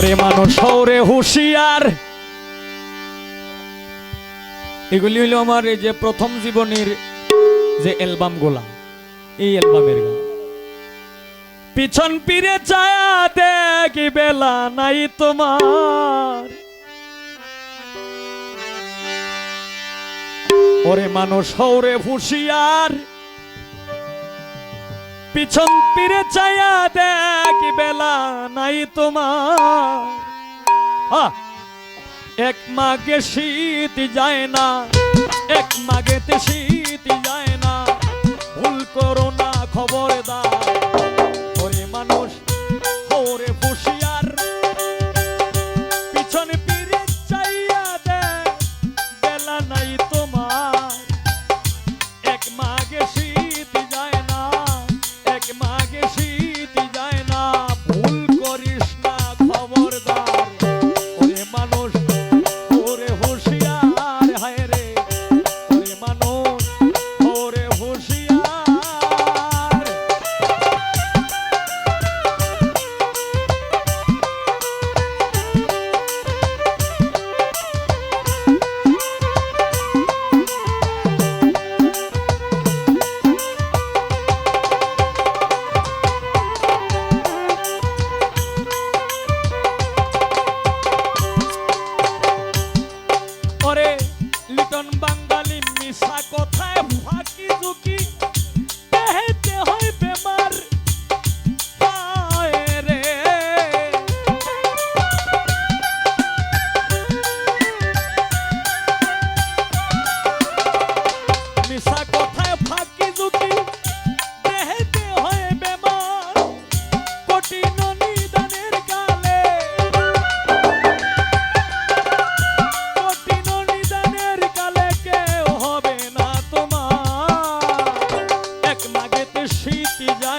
ওরে মানুষ সৌরে হুঁশিয়ার। এগুলি হইল আমার এই যে প্রথম জীবনের যে অ্যালবাম গোলা এই অ্যালবামের গান। পিছন পিরে চায়া দেখি বেলা নাই তোমার। ওরে মানুষ হৌরে হুঁশিয়ার। পিছন পিরে চাইয়া দেখি বেলা নাই তোমার! এক মাগে শীত যায় না, এক মাগেতে শীত যায় না ভুল করো না খবরদার হবে না তোমার এক মাগেতে শীত যায় না